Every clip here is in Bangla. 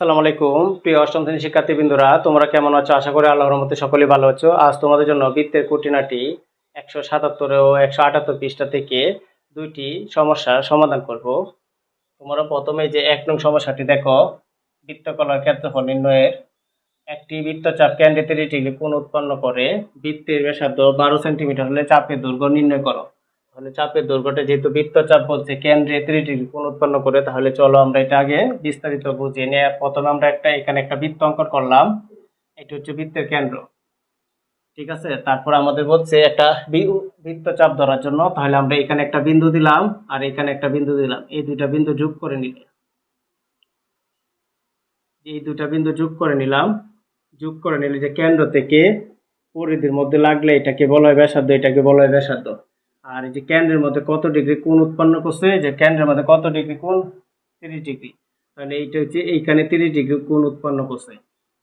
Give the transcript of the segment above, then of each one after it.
আসসালামু আলাইকুম। প্রিয় অষ্টম শ্রেণির শিক্ষার্থীবৃন্দরা, তোমরা কেমন আছো? আশা করি আল্লাহর মধ্যে সকলেই ভালো আছো। আজ তোমাদের জন্য বৃত্তের কুটিনাটি একশো সাতাত্তর ও একশো আটাত্তর পৃষ্ঠা থেকে দুইটি সমস্যার সমাধান করব। তোমরা প্রথমে যে এক নং সমস্যাটি দেখো, বৃত্তকলার ক্ষেত্রফল নির্ণয়ের। একটি বৃত্তচাপ কেন্দ্রে তিরিশ ডিগ্রি কোণ উৎপন্ন করে, বৃত্তের ব্যাসার্ধ বারো সেন্টিমিটার হলে চাপের দৈর্ঘ্য নির্ণয় করো। তাহলে চাপের দৈর্ঘ্যটা যেহেতু বৃত্তচাপ বলছে, কেন্দ্রে তিরিশ ডিগ্রি উৎপন্ন করে, তাহলে চলো আমরা এটা আগে বিস্তারিত বুঝিয়ে নিয়ে প্রথমে আমরা একটা, এখানে একটা বৃত্ত অঙ্কন করলাম। এটা হচ্ছে বৃত্তের কেন্দ্র। ঠিক আছে? তারপর আমাদের বলছে একটা বৃত্তচাপ ধরার জন্য। তাহলে আমরা এখানে একটা বিন্দু দিলাম আর এখানে একটা বিন্দু দিলাম। এই দুইটা বিন্দু যোগ করে নিলে। এই দুইটা বিন্দু যোগ করে নিলাম। যোগ করে নিলে যে কেন্দ্র থেকে পরিধির মধ্যে লাগলে এটাকে বলা হয় ব্যাসার্ধ, এটাকে বলা হয় ব্যাসার্ধ। আর এই যে কেন্দ্রের মধ্যে কত ডিগ্রি কোণ উৎপন্ন করছে? যে কেন্দ্রের মধ্যে কত ডিগ্রি কোণ? তিরিশ ডিগ্রি। তাহলে এইটা হচ্ছে এইখানে তিরিশ ডিগ্রি কোণ উৎপন্ন করছে।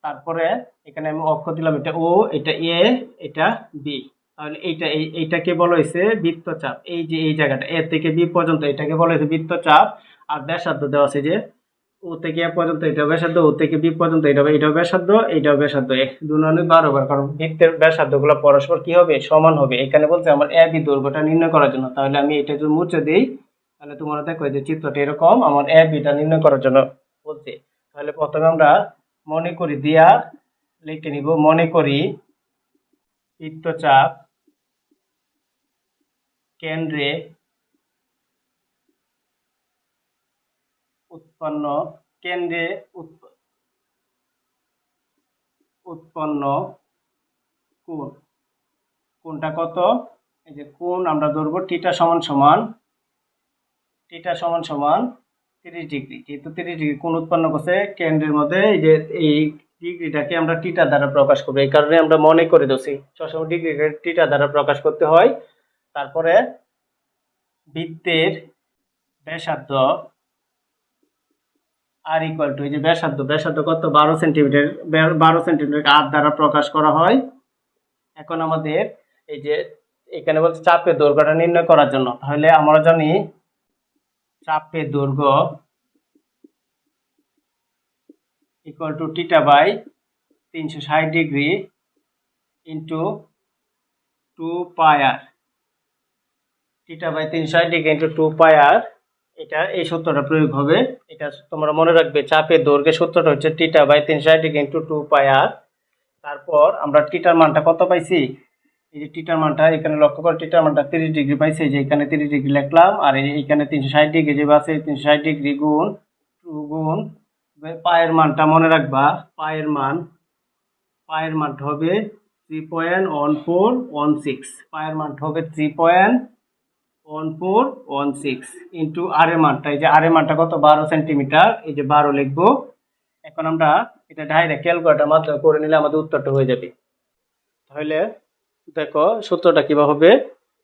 তারপরে এখানে আমি অক্ষ দিলাম, এটা ও, এটা এ, এটা বি। তাহলে এইটা, এই, এইটাকে বলা হয়েছে বৃত্তচাপ। এই যে এই জায়গাটা, এ থেকে বি পর্যন্ত এটাকে বলা হয়েছে বৃত্তচাপ। আর ব্যাসার্ধ দেওয়া আছে যে ও থেকে এ পর্যন্ত এটা ব্যাসার্ধ ও থেকে বি পর্যন্ত এটা এটাও ব্যাসার্ধ এইটাও ব্যাসার্ধ। দুননে বারোবার কারণ বৃত্তের ব্যাসার্ধগুলো পরস্পর কি হবে? সমান হবে। এখানে বলছে আমার এ বি দৈর্ঘ্যটা নির্ণয় করার জন্য। তাহলে আমি এটা যদি মুছে দিই, তাহলে তোমরা দেখো যে চিত্রটা এরকম, আমার এ বিটা নির্ণয় করার জন্য বলছে। তাহলে প্রথমে আমরা মনে করি দিয়া লিখে নিব, মনে করি বৃত্তচাপ কেন্দ্রে উৎপন্ন কেন্দ্রে উৎপন্ন কোণ। কোণটা কত? এই যে কোণ, আমরা ধরবো টিটা সমান সমান টিটা সমান সমান তিরিশ ডিগ্রি। যেহেতু তিরিশ ডিগ্রি কোণ উৎপন্ন করছে, কেন্দ্রের মধ্যে এই যে এই ডিগ্রিটাকে আমরা টিটা দ্বারা প্রকাশ করব। এই কারণে আমরা মনে করে দিচ্ছি, সবসময় ডিগ্রিকে টিটা দ্বারা প্রকাশ করতে হয়। তারপরে বৃত্তের ব্যাসার্ধ আর ইকুয়াল টু এই যে ব্যাসার্ধ ব্যাসার্ধ কত? বারো সেন্টিমিটার বারো সেন্টিমিটার আর দ্বারা প্রকাশ করা হয়। এখন আমাদের এই যে এখানে বলছে চাপের দৈর্ঘ্যটা নির্ণয় করার জন্য। তাহলে আমরা জানি চাপের দৈর্ঘ্য ইকুয়াল টু টিটা বাই তিনশো ষাট degree into two pi r theta by তিনশো ষাট degree into two pi r এটা, এই সূত্রটা প্রয়োগ হবে। এটা তোমরা মনে রাখবে, চাপের দৈর্ঘ্যের সূত্রটা হচ্ছে টিটা বাই তিনশো ষাট degree into two pi r. তারপর আমরা টিটার মানটা কত পাইছি? এই যে টিটার মানটা, এখানে লক্ষ্য করে টিটার মানটা তিরিশ ডিগ্রি পাইছে যে এখানে তিরিশ ডিগ্রি লিখলাম, আর এই এখানে তিনশো ষাট ডিগ্রি যে আছে তিনশো ষাট ডিগ্রি গুণ টু গুণ পায়ের মানটা মনে রাখবা, পায়ের মান, পায়ের মানটা হবে three point one four one six পায়ের মানটা হবে three point one four one six into r মানটা এই যে আর মানটা কত? বারো সেন্টিমিটার, এই যে বারো লিখব। এখন আমরা এটা ডাইরেক্ট ক্যালকুলেটার মাধ্যমে করে নিলে আমাদের উত্তরটা হয়ে যাবে। তাহলে দেখো সূত্রটা কীভাবে হবে?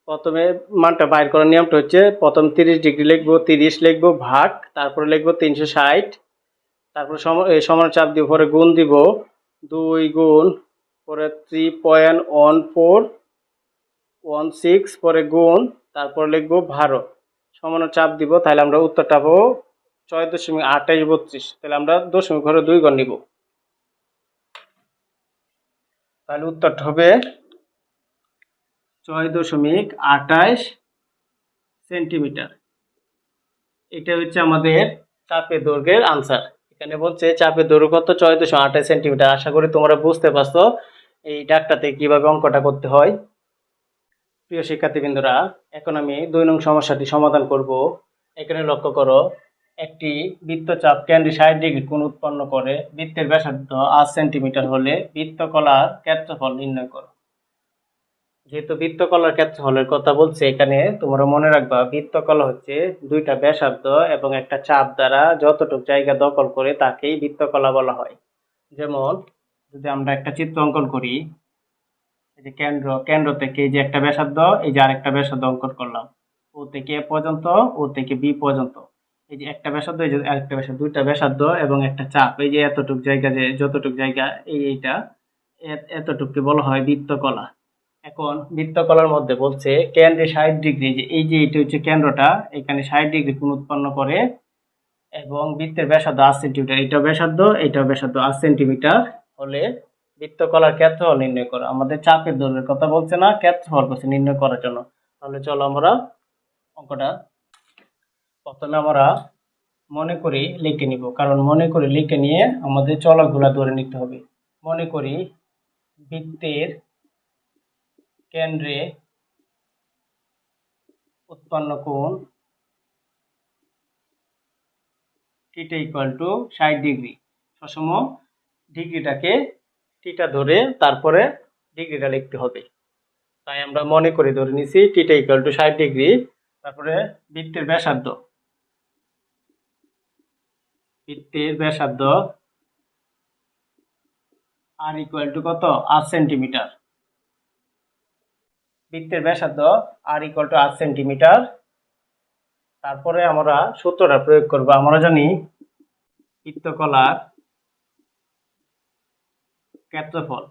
প্রথমে মানটা বাইর করার নিয়মটা হচ্ছে প্রথম তিরিশ ডিগ্রি লিখব, তিরিশ লিখব ভাগ, তারপরে লিখব তিনশো ষাট। তারপরে সম এই সমান চাপ দিব পরে গুণ দিব, দুই গুণ, পরে three point one four one six পরে গুণ তারপর লিখব বারো সমান চাপ দিব, তাহলে আমরা উত্তরটা পাবো ছয় দশমিক আঠাইশ বত্রিশ। তাহলে আমরা দশমিক ঘরে দুই ঘর নিব। তাহলে উত্তরটা হবে ছয় দশমিক আঠাইশ সেন্টিমিটার। এটা হচ্ছে আমাদের চাপের দৈর্ঘ্যের আনসার এখানে বলছে চাপের দৈর্ঘ্য কত? ছয় দশমিক আঠাইশ সেন্টিমিটার। আশা করি তোমরা বুঝতে পারছ এই ডাকটাতে কীভাবে অঙ্কটা করতে হয়। প্রিয় শিক্ষার্থীবৃন্দরা, এখন আমি দুই নং সমস্যাটি সমাধান করব। এখানে লক্ষ্য করো, একটি বৃত্তচাপ কেন্দ্রে ষাট ডিগ্রি কোণ উৎপন্ন করে, বৃত্তের ব্যাসার্ধ আট সেন্টিমিটার হলে বৃত্তকলার ক্ষেত্রফল নির্ণয় করো। যেহেতু বৃত্তকলার ক্ষেত্রফলের কথা বলছে, এখানে তোমরা মনে রাখবা, বৃত্তকলা হচ্ছে দুইটা ব্যাসার্ধ এবং একটা চাপ দ্বারা যতটুকু জায়গা দখল করে তাকেই বৃত্তকলা বলা হয়। যেমন, যদি আমরা একটা চিত্র অঙ্কন করি যে কেন্দ্র কেন্দ্র থেকে যে একটা ব্যাসার্ধ, এই যে আরেকটা ব্যাসার্ধ অঙ্কন করলাম। ও থেকে এ পর্যন্ত, ও থেকে বি পর্যন্ত। এই যে একটা ব্যাসার্ধ, এই যে আরেকটা ব্যাসার্ধ, দুইটা ব্যাসার্ধ এবং একটা চাপ। এই যে এতটুক জায়গা যে, যতটুক জায়গা, এই এইটা এতটুককে বলা হয় বৃত্তকলা। এখন বৃত্তকলার মধ্যে বলছে কেন্দ্রে ষাট ডিগ্রি, যে এই যে এটা হচ্ছে কেন্দ্রটা, এখানে ষাট ডিগ্রি কোণ উৎপন্ন করে এবং বৃত্তের ব্যাসার্ধ আট সেন্টিমিটার। এটাও ব্যাসার্ধ এটাও ব্যাসার্ধ আট সেন্টিমিটার হলে বৃত্তকলার ক্ষেত্রফল নির্ণয় করো। আমাদের চাপের দৈর্ঘ্যের কথা বলছে না ক্ষেত্রফল করছে নির্ণয় করার জন্য। তাহলে চলো আমরা অঙ্কটা প্রথমে আমরা মনে করি লিখে নিব। কারণ মনে করে লিখে নিয়ে আমাদের চলকগুলা ধরে নিতে হবে। মনে করি বৃত্তের কেন্দ্রে উৎপন্ন কোণ থিটা ইকুয়াল টু ষাট ডিগ্রি সসম ডিগ্রিটাকে টিটা ধরে তারপরে ডিগ্রিটা লিখতে হবে। তাই আমরা মনে করে ধরে নিছি টিটা ইকুয়াল টু ষাট ডিগ্রি, তারপরে বৃত্তের ব্যাসার্ধ। বৃত্তের ব্যাসার্ধ আর ইকুয়াল টু কত? আট সেন্টিমিটার বৃত্তের ব্যাসার্ধ আর ইকুয়াল টু আট সেন্টিমিটার তারপরে আমরা সূত্রটা প্রয়োগ করব। আমরা জানি বৃত্তকলার ক্ষেত্রফল।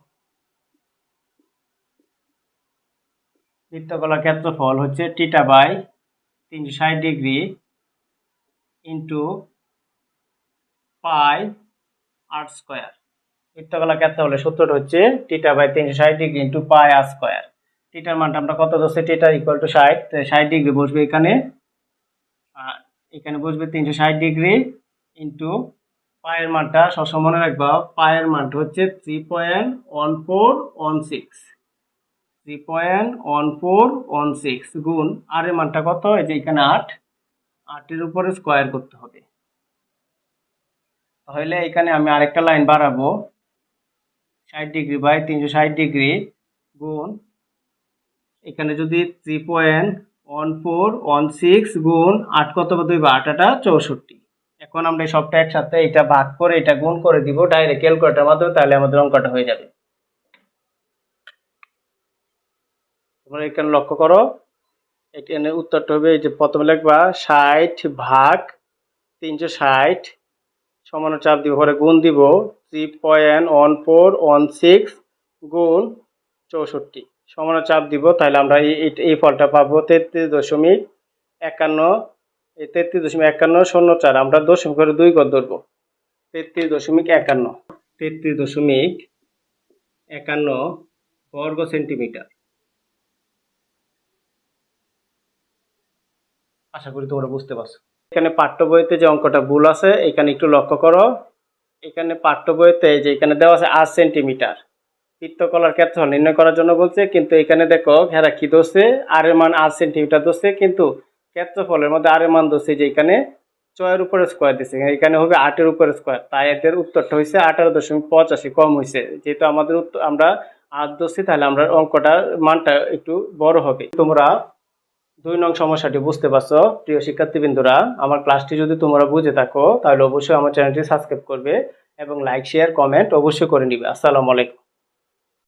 বৃত্তকলার ক্ষেত্রফল হচ্ছে টিটা বাই তিনশো ষাট degree into pi r square বৃত্তকলার ক্ষেত্রফলের সূত্রটা হচ্ছে টিটা বাই তিনশো ষাট degree into pi r square টিটার মানটা আমরা কত ধরছি? টিটা ইকুয়াল টু ষাট। ষাট ডিগ্রি বসবে এখানে। এখানে বসবে তিনশো ষাট ডিগ্রি ইন্টু পায়ের মানটা সবসময় মনে রাখবা, পায়ের মানটা হচ্ছে three point one four one six three point one four one six গুণ আর এর মানটা কত? এই যে এখানে আট। আটের উপরে স্কোয়ার করতে হবে। তাহলে এখানে আমি আরেকটা লাইন বাড়াবো। ষাট ডিগ্রি বাই তিনশো ষাট ডিগ্রি গুণ এখানে যদি three point one four one six গুণ আট কত কত হইবে? আট আটা চৌষট্টি। এখন আমরা এই সবটা একসাথে এটা ভাগ করে এটা গুণ করে দিব ডাইরেক্ট ক্যালকুলেটার মাধ্যমে, তাহলে আমাদের অঙ্কটা হয়ে যাবে। তোমরা এখানে লক্ষ্য করো, এখানে উত্তরটা হবে এই যে প্রথমে লিখবা ষাট ভাগ তিনশো ষাট সমান চাপ দিব পরে গুণ দিব three point one four one six গুণ চৌষট্টি সমান চাপ দিব, তাহলে আমরা এই ফলটা পাবো তেত্রিশ দশমিক একান্ন এই তেত্রিশ দশমিক একান্ন শূন্য চার, আমরা দশমিক করে দুই গদ ধরবো। তেত্রিশ দশমিক একান্ন, তেত্রিশ দশমিক একান্ন বর্গ সেন্টিমিটার। আশা করি তোমরা বুঝতে পারছ। এখানে পাঠ্য বইতে যে অঙ্কটা ভুল আছে, এখানে একটু লক্ষ্য করো। এখানে পাঠ্য বইতে যে এখানে দেওয়া আছে আট সেন্টিমিটার। বৃত্তকলার ক্ষেত্রফল নির্ণয় করার জন্য বলছে, কিন্তু এখানে দেখো ঘেরা কি দোষে আর এর মান আট সেন্টিমিটার দোষে কিন্তু ক্ষেত্রফলের মধ্যে আর মান দোষে যে এখানে ছয়ের উপরে স্কোয়ার দিচ্ছে এখানে হবে আটের উপরে স্কোয়ার তাই এদের উত্তরটা হয়েছে আঠারো দশমিক পঁচাশি, কম হয়েছে যেহেতু আমাদের উত্তর আমরা আট দোষী তাহলে আমরা অঙ্কটার মানটা একটু বড় হবে। তোমরা দুই নং সমস্যাটি বুঝতে পারছ। প্রিয় শিক্ষার্থীবৃন্দরা, আমার ক্লাসটি যদি তোমরা বুঝে থাকো, তাহলে অবশ্যই আমার চ্যানেলটি সাবস্ক্রাইব করবে এবং লাইক শেয়ার কমেন্ট অবশ্যই করে নিবে। আসসালামু আলাইকুম।